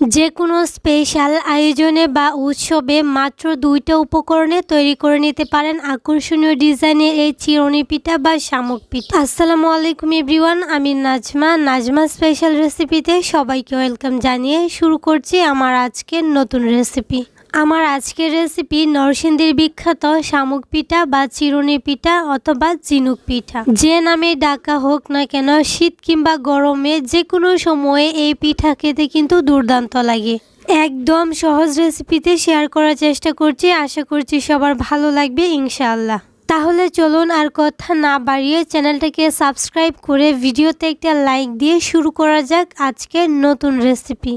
যে কোনো স্পেশাল আয়োজনে বা উৎসবে মাত্র দুইটা উপকরণে তৈরি করে নিতে পারেন আকর্ষণীয় ডিজাইনের এই চিরনি পিঠা বা শামুক পিঠা। আসসালামু আলাইকুম এভরিওয়ান, আমি নাজমা। নাজমা স্পেশাল রেসিপিতে সবাইকে ওয়েলকাম জানিয়ে শুরু করছি আমার আজকের নতুন রেসিপি। আমার আজকের রেসিপি নরসিংদীর বিখ্যাত শামুক পিঠা বা চিরুনি পিঠা অথবা ঝিনুক পিঠা। যে নামে ডাকা হোক না কেন, শীত কিংবা গরমে যে কোনো সময়ে এই পিঠা খেতে কিন্তু দুর্দান্ত লাগে। একদম সহজ রেসিপিতে শেয়ার করার চেষ্টা করছি, আশা করছি সবার ভালো লাগবে, ইনশাআল্লাহ। তাহলে চলুন আর কথা না বাড়িয়ে চ্যানেলটাকে সাবস্ক্রাইব করে ভিডিওতে একটা লাইক দিয়ে শুরু করা যাক আজকের নতুন রেসিপি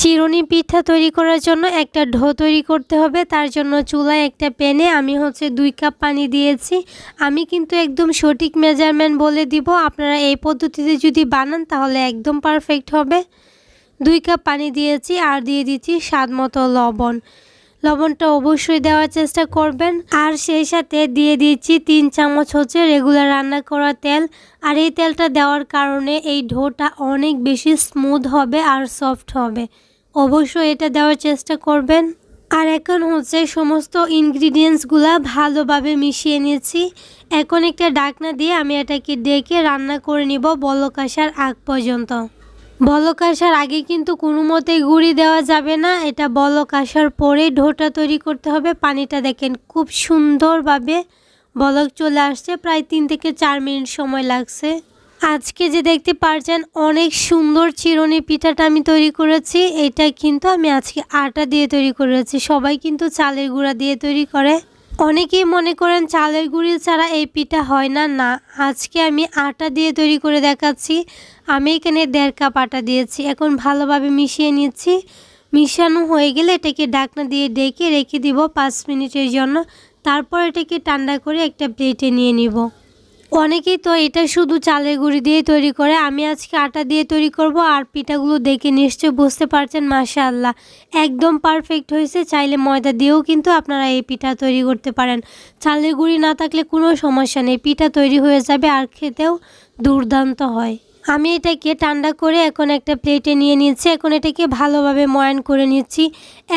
চিরুনি পিঠা তৈরি করার জন্য একটা ঢো তৈরি করতে হবে। তার জন্য চুলায় একটা প্যানে আমি হচ্ছে দুই কাপ পানি দিয়েছি। আমি কিন্তু একদম সঠিক মেজারমেন্ট বলে দিব। আপনারা এই পদ্ধতিতে যদি বানান তাহলে একদম পারফেক্ট হবে। দুই কাপ পানি দিয়েছি আর দিয়ে দিচ্ছি স্বাদ মতো লবণ। লবণটা অবশ্যই দেওয়ার চেষ্টা করবেন। আর সেই সাথে দিয়ে দিচ্ছি তিন চামচ হচ্ছে রেগুলার রান্না করা তেল। আর এই তেলটা দেওয়ার কারণে এই ঢোটা অনেক বেশি স্মুথ হবে আর সফট হবে। অবশ্যই এটা দেওয়ার চেষ্টা করবেন। আর এখন হচ্ছে সমস্ত ইনগ্রিডিয়েন্টসগুলা ভালোভাবে মিশিয়ে নিয়েছি। এখন একটা ডাকনা দিয়ে আমি এটাকে ডেকে রান্না করে নিব বলক আসার আগ পর্যন্ত। বলক আসার আগে কিন্তু কোনো মতেই গুঁড়ি দেওয়া যাবে না। এটা বলক আসার পরে ঢোটা তৈরি করতে হবে। পানিটা দেখেন খুব সুন্দরভাবে বলক চলে আসছে। প্রায় তিন থেকে চার মিনিট সময় লাগছে। আজকে যে দেখতে পারছেন, অনেক সুন্দর চিরুনি পিঠাটা আমি তৈরি করেছি। এটা কিন্তু আমি আজকে আটা দিয়ে তৈরি করেছি। সবাই কিন্তু চালের গুঁড়া দিয়ে তৈরি করে। অনেকেই মনে করেন চালের গুঁড়ি ছাড়া এই পিঠা হয় না। না, আজকে আমি আটা দিয়ে তৈরি করে দেখাচ্ছি। আমি এখানে দেড় কাপ আটা দিয়েছি। এখন ভালোভাবে মিশিয়ে নিচ্ছি। মিশানো হয়ে গেলে এটাকে ডাকনা দিয়ে ডেকে রেখে দিব পাঁচ মিনিটের জন্য। তারপর এটাকে ঠান্ডা করে একটা প্লেটে নিয়ে নিব। অনেকেই তো এটা শুধু চালের গুঁড়ি দিয়ে তৈরি করে। আমি আজকে আটা দিয়ে তৈরি করব আর পিঠাগুলো দেখে নিশ্চয়ই বুঝতে পারছেন, মাশাআল্লাহ। একদম পারফেক্ট হয়েছে। চাইলে ময়দা দিয়েও কিন্তু আপনারা এই পিঠা তৈরি করতে পারেন। চালের গুঁড়ি না থাকলে কোনো সমস্যা নেই। পিঠা তৈরি হয়ে যাবে আর খেতেও দুর্দান্ত হয়। আমি এটাকে ঠান্ডা করে এখন একটা প্লেটে নিয়ে নিচ্ছি এখন এটাকে ভালোভাবে ময়ান করে নিচ্ছি।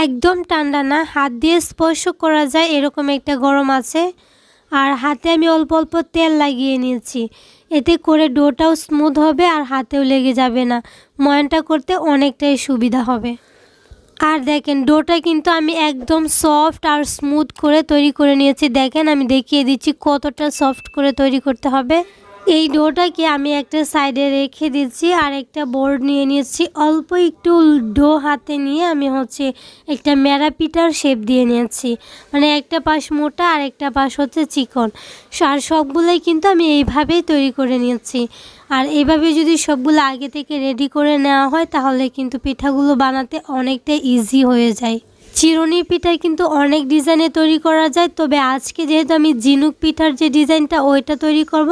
একদম ঠান্ডা না। হাত দিয়ে স্পর্শ করা যায়। এরকম একটা গরম আছে। আর হাতে আমি অল্প অল্প তেল লাগিয়ে নিয়েছি। এতে করে ডোটাও স্মুথ হবে আর হাতেও লেগে যাবে না। ময়নটা করতে অনেকটাই সুবিধা হবে। আর দেখেন, ডোটা কিন্তু আমি একদম সফট আর স্মুথ করে তৈরি করে নিয়েছি। দেখেন, আমি দেখিয়ে দিচ্ছি কতটা সফট করে তৈরি করতে হবে। এই ডোটাকে আমি একটা সাইডে রেখে দিচ্ছি, আর একটা বোর্ড নিয়ে নিয়েছি অল্প একটু ডো হাতে নিয়ে আমি হচ্ছে একটা মেরা পিঠার শেপ দিয়ে নিয়েছি। মানে একটা পাশ মোটা আর একটা পাশ হচ্ছে চিকন। আর সবগুলোই কিন্তু আমি এইভাবেই তৈরি করে নিয়েছি। আর এইভাবে যদি সবগুলো আগে থেকে রেডি করে নেওয়া হয়, তাহলে কিন্তু পিঠাগুলো বানাতে অনেকটা ইজি হয়ে যায়। চিরুনি পিঠায় কিন্তু অনেক ডিজাইনে তৈরি করা যায়, তবে আজকে যেহেতু আমি ঝিনুক পিঠার যে ডিজাইনটা ওইটা তৈরি করব,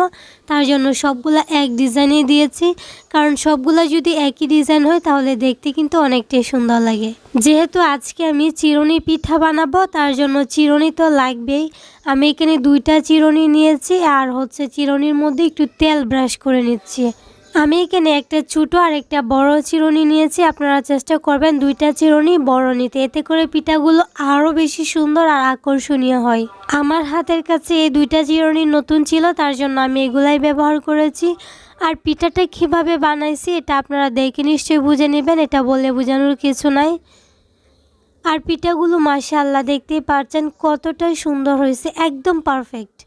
তার জন্য সবগুলো এক ডিজাইনে দিয়েছি। কারণ সবগুলো যদি একই ডিজাইন হয়, তাহলে দেখতে কিন্তু অনেকটাই সুন্দর লাগে। যেহেতু আজকে আমি চিরুনি পিঠা বানাবো, তার জন্য চিরুনি তো লাগবেই। আমি এখানে দুইটা চিরুনি নিয়েছি, আর হচ্ছে চিরুনির মধ্যে একটু তেল ব্রাশ করে নিচ্ছি। আমি এখানে একটা ছোটো আর একটা বড় চিরুনি নিয়েছি। আপনারা চেষ্টা করবেন দুইটা চিরুনি বড় নিতে। এতে করে পিঠাগুলো আরও বেশি সুন্দর আর আকর্ষণীয় হয়। আমার হাতের কাছে এই দুইটা চিরুনি নতুন ছিল, তার জন্য আমি এগুলাই ব্যবহার করেছি। আর পিঠাটা কীভাবে বানাইছি এটা আপনারা দেখে নিশ্চয়ই বুঝে নেবেন, এটা বলে বোঝানোর কিছু নাই। আর পিঠাগুলো মাশাআল্লাহ দেখতেই পারছেন কতটাই সুন্দর হয়েছে, একদম পারফেক্ট।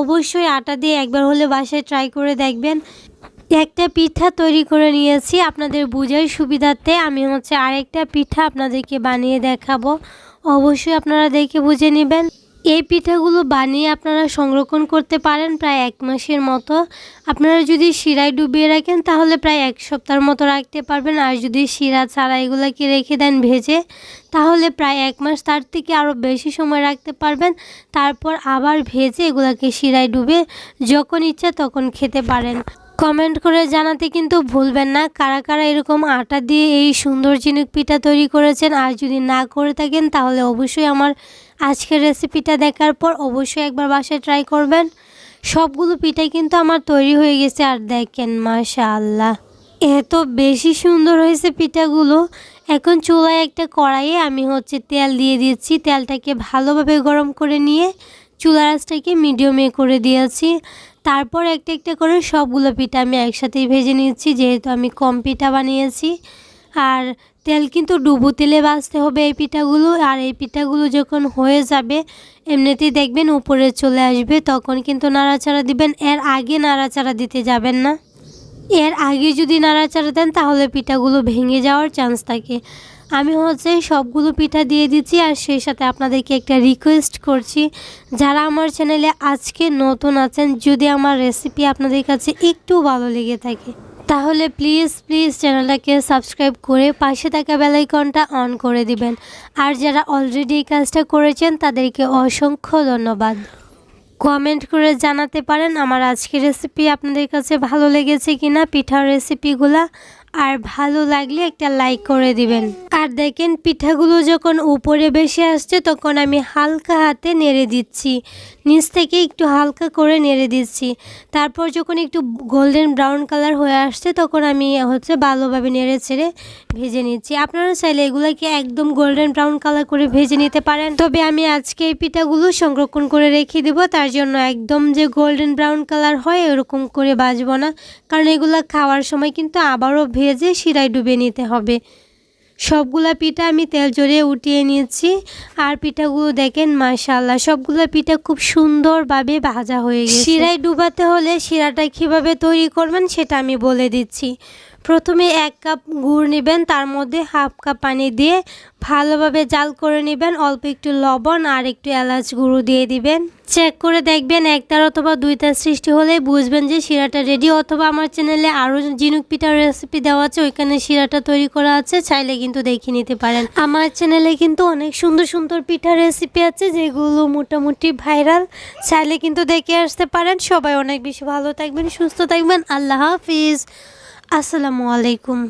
অবশ্যই আটা দিয়ে একবার হলে বাসায় ট্রাই করে দেখবেন। একটা পিঠা তৈরি করে নিয়েছি আপনাদের বোঝার সুবিধার্থে। আমি হচ্ছে আরেকটা পিঠা আপনাদেরকে বানিয়ে দেখাবো। অবশ্যই আপনারা দেখে বুঝে নেবেন। এই পিঠাগুলো বানিয়ে আপনারা সংরক্ষণ করতে পারেন প্রায় এক মাসের মতো। আপনারা যদি শিরায় ডুবিয়ে রাখেন তাহলে প্রায় এক সপ্তাহের মতো রাখতে পারবেন। আর যদি শিরা ছাড়া এগুলোকে রেখে দেন ভেজে, তাহলে প্রায় এক মাস তার থেকে আরও বেশি সময় রাখতে পারবেন। তারপর আবার ভেজে এগুলোকে শিরায় ডুবে যখন ইচ্ছা তখন খেতে পারেন। কমেন্ট করে জানাতে কিন্তু ভুলবেন না। কারা কারা এরকম আটা দিয়ে এই সুন্দর ঝিনুক পিঠা তৈরি করেছেন আর যদি না করে থাকেন, তাহলে অবশ্যই আমার আজকের রেসিপিটা দেখার পর অবশ্যই একবার বাসায় ট্রাই করবেন। সবগুলো পিঠাই কিন্তু আমার তৈরি হয়ে গেছে আর দেখেন মাশা আল্লাহ এত বেশি সুন্দর হয়েছে পিঠাগুলো। এখন চুলায় একটা কড়াইয়ে আমি হচ্ছে তেল দিয়ে দিচ্ছি। তেলটাকে ভালোভাবে গরম করে নিয়ে চুলা আঁচটাকে মিডিয়ামে করে দিয়েছি। তারপর একটা একটা করে সবগুলো পিঠা আমি একসাথেই ভেজে নিচ্ছি, যেহেতু আমি কম পিঠা বানিয়েছি। আর তেল কিন্তু ডুবো তেলে ভাজতে হবে এই পিঠাগুলো। আর এই পিঠাগুলো যখন হয়ে যাবে, এমনিতেই দেখবেন উপরে চলে আসবে, তখন কিন্তু নাড়াচাড়া দিবেন। এর আগে নাড়াচাড়া দিতে যাবেন না। এর আগে যদি নাড়াচাড়া দেন, তাহলে পিঠাগুলো ভেঙে যাওয়ার চান্স থাকে। আমি হচ্ছে সবগুলো পিঠা দিয়ে দিচ্ছি আর সেই সাথে আপনাদেরকে একটা রিকোয়েস্ট করছি। যারা আমার চ্যানেলে আজকে নতুন আছেন, যদি আমার রেসিপি আপনাদের কাছে একটু ভালো লেগে থাকে, তাহলে প্লিজ প্লিজ চ্যানেলটাকে সাবস্ক্রাইব করে পাশে থাকা বেলাইকনটা অন করে দিবেন। আর যারা অলরেডি এই কাজটা করেছেন, তাদেরকে অসংখ্য ধন্যবাদ। কমেন্ট করে জানাতে পারেন, আমার আজকের রেসিপি আপনাদের কাছে ভালো লেগেছে কিনা, পিঠার রেসিপিগুলা আর ভালো লাগলে একটা লাইক করে দিবেন। আর দেখেন পিঠাগুলো যখন উপরে বেশি আসছে, তখন আমি হালকা হাতে নেড়ে দিচ্ছি। নিচ থেকে একটু হালকা করে নেড়ে দিচ্ছি। তারপর যখন একটু গোল্ডেন ব্রাউন কালার হয়ে আসছে, তখন আমি হচ্ছে ভালোভাবে নেড়ে ছেড়ে ভেজে নিচ্ছি। আপনারা চাইলে এগুলোকে একদম গোল্ডেন ব্রাউন কালার করে ভেজে নিতে পারেন? তবে আমি আজকে এই পিঠাগুলো সংরক্ষণ করে রেখে দেব। তার জন্য একদম যে গোল্ডেন ব্রাউন কালার হয় এরকম করে বাজবো না। কারণ এগুলো খাওয়ার সময় কিন্তু আবারও ভেজে শিরায় ডুবে নিতে হবে। সবগুলা পিঠা আমি তেল জড়িয়ে উঠিয়ে নিয়েছি। আর পিঠাগুলো দেখেন মাশাল্লাহ সবগুলো পিঠা খুব সুন্দরভাবে ভাজা হয়ে গেছে। শিরায় ডুবাতে হলে শিরাটা কীভাবে তৈরি করবেন সেটা আমি বলে দিচ্ছি। প্রথমে এক কাপ গুড় নেবেন, তার মধ্যে হাফ কাপ পানি দিয়ে ভালোভাবে জাল করে নেবেন। অল্প একটু লবণ আর একটু এলাচ গুঁড়ো দিয়ে দিবেন। চেক করে দেখবেন একটার অথবা দুইটার সৃষ্টি হলে বুঝবেন যে শিরাটা রেডি অথবা আমার চ্যানেলে আরও ঝিনুক পিঠার রেসিপি দেওয়া আছে, ওইখানে শিরাটা তৈরি করা আছে, চাইলে কিন্তু দেখে নিতে পারেন। আমার চ্যানেলে কিন্তু অনেক সুন্দর সুন্দর পিঠার রেসিপি আছে, যেগুলো মোটামুটি ভাইরাল চাইলে কিন্তু দেখে আসতে পারেন। সবাই অনেক বেশি ভালো থাকবেন, সুস্থ থাকবেন। আল্লাহ হাফিজ। আসসালামু আলাইকুম।